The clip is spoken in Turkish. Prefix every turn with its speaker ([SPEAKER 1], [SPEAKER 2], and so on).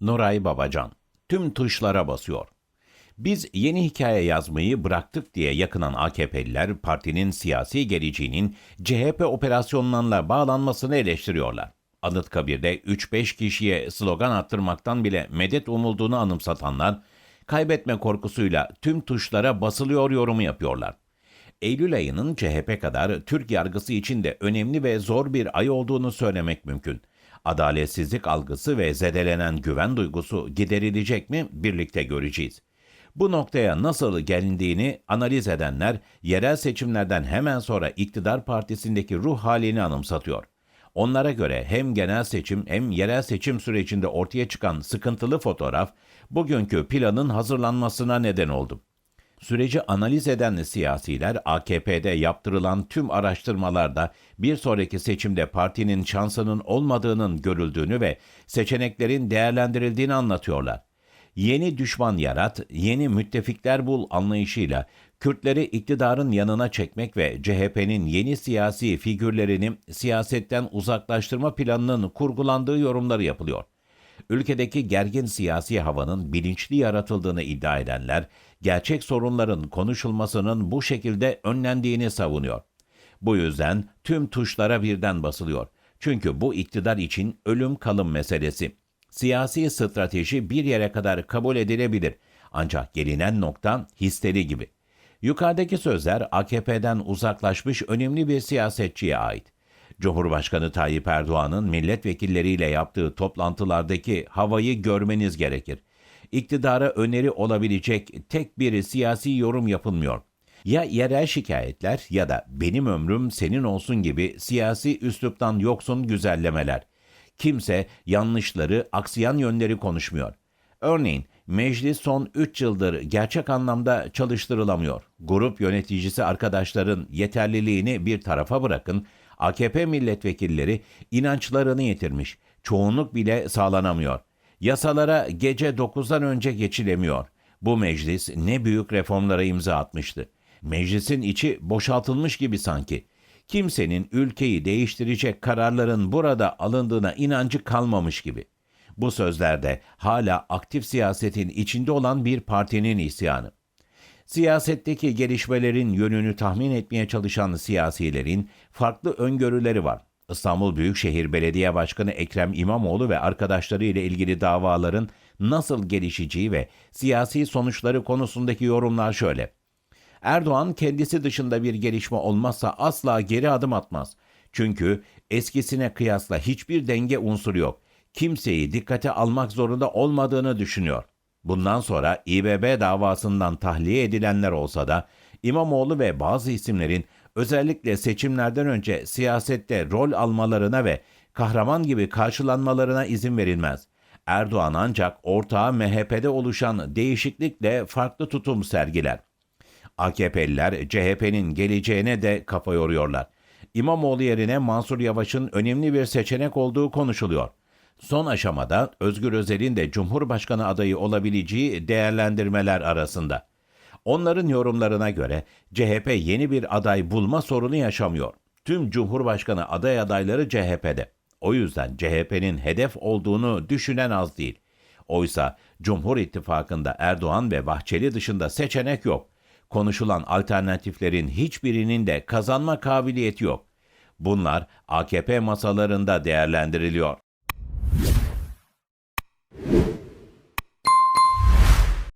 [SPEAKER 1] Nuray Babacan tüm tuşlara basıyor. Biz yeni hikaye yazmayı bıraktık diye yakınan AKP'liler partinin siyasi geleceğinin CHP operasyonlarla bağlanmasını eleştiriyorlar. Anıtkabir'de 3-5 kişiye slogan attırmaktan bile medet umulduğunu anımsatanlar, kaybetme korkusuyla tüm tuşlara basılıyor yorumu yapıyorlar. Eylül ayının CHP kadar Türk yargısı için de önemli ve zor bir ay olduğunu söylemek mümkün. Adaletsizlik algısı ve zedelenen güven duygusu giderilecek mi birlikte göreceğiz. Bu noktaya nasıl gelindiğini analiz edenler yerel seçimlerden hemen sonra iktidar partisindeki ruh halini anımsatıyor. Onlara göre hem genel seçim hem yerel seçim sürecinde ortaya çıkan sıkıntılı fotoğraf bugünkü planın hazırlanmasına neden oldu. Süreci analiz eden siyasiler AKP'de yaptırılan tüm araştırmalarda bir sonraki seçimde partinin şansının olmadığının görüldüğünü ve seçeneklerin değerlendirildiğini anlatıyorlar. Yeni düşman yarat, yeni müttefikler bul anlayışıyla Kürtleri iktidarın yanına çekmek ve CHP'nin yeni siyasi figürlerini siyasetten uzaklaştırma planının kurgulandığı yorumları yapılıyor. Ülkedeki gergin siyasi havanın bilinçli yaratıldığını iddia edenler, gerçek sorunların konuşulmasının bu şekilde önlendiğini savunuyor. Bu yüzden tüm tuşlara birden basılıyor. Çünkü bu iktidar için ölüm kalım meselesi. Siyasi strateji bir yere kadar kabul edilebilir. Ancak gelinen nokta histeri gibi. Yukarıdaki sözler AKP'den uzaklaşmış önemli bir siyasetçiye ait. Cumhurbaşkanı Tayyip Erdoğan'ın milletvekilleriyle yaptığı toplantılardaki havayı görmeniz gerekir. İktidara öneri olabilecek tek bir siyasi yorum yapılmıyor. Ya yerel şikayetler ya da benim ömrüm senin olsun gibi siyasi üsluptan yoksun güzellemeler. Kimse yanlışları, aksayan yönleri konuşmuyor. Örneğin meclis son 3 yıldır gerçek anlamda çalıştırılamıyor. Grup yöneticisi arkadaşların yeterliliğini bir tarafa bırakın, AKP milletvekilleri inançlarını yitirmiş. Çoğunluk bile sağlanamıyor. Yasalara gece 9'dan önce geçilemiyor. Bu meclis ne büyük reformlara imza atmıştı. Meclisin içi boşaltılmış gibi sanki. Kimsenin ülkeyi değiştirecek kararların burada alındığına inancı kalmamış gibi. Bu sözlerde hala aktif siyasetin içinde olan bir partinin isyanı. Siyasetteki gelişmelerin yönünü tahmin etmeye çalışan siyasilerin farklı öngörüleri var. İstanbul Büyükşehir Belediye Başkanı Ekrem İmamoğlu ve arkadaşları ile ilgili davaların nasıl gelişeceği ve siyasi sonuçları konusundaki yorumlar şöyle. Erdoğan kendisi dışında bir gelişme olmazsa asla geri adım atmaz. Çünkü eskisine kıyasla hiçbir denge unsuru yok. Kimseyi dikkate almak zorunda olmadığını düşünüyor. Bundan sonra İBB davasından tahliye edilenler olsa da İmamoğlu ve bazı isimlerin özellikle seçimlerden önce siyasette rol almalarına ve kahraman gibi karşılanmalarına izin verilmez. Erdoğan ancak ortağı MHP'de oluşan değişiklikle farklı tutum sergiler. AKP'liler CHP'nin geleceğine de kafa yoruyorlar. İmamoğlu yerine Mansur Yavaş'ın önemli bir seçenek olduğu konuşuluyor. Son aşamada Özgür Özel'in de Cumhurbaşkanı adayı olabileceği değerlendirmeler arasında. Onların yorumlarına göre CHP yeni bir aday bulma sorunu yaşamıyor. Tüm Cumhurbaşkanı aday adayları CHP'de. O yüzden CHP'nin hedef olduğunu düşünen az değil. Oysa Cumhur İttifakı'nda Erdoğan ve Bahçeli dışında seçenek yok. Konuşulan alternatiflerin hiçbirinin de kazanma kabiliyeti yok. Bunlar AKP masalarında değerlendiriliyor.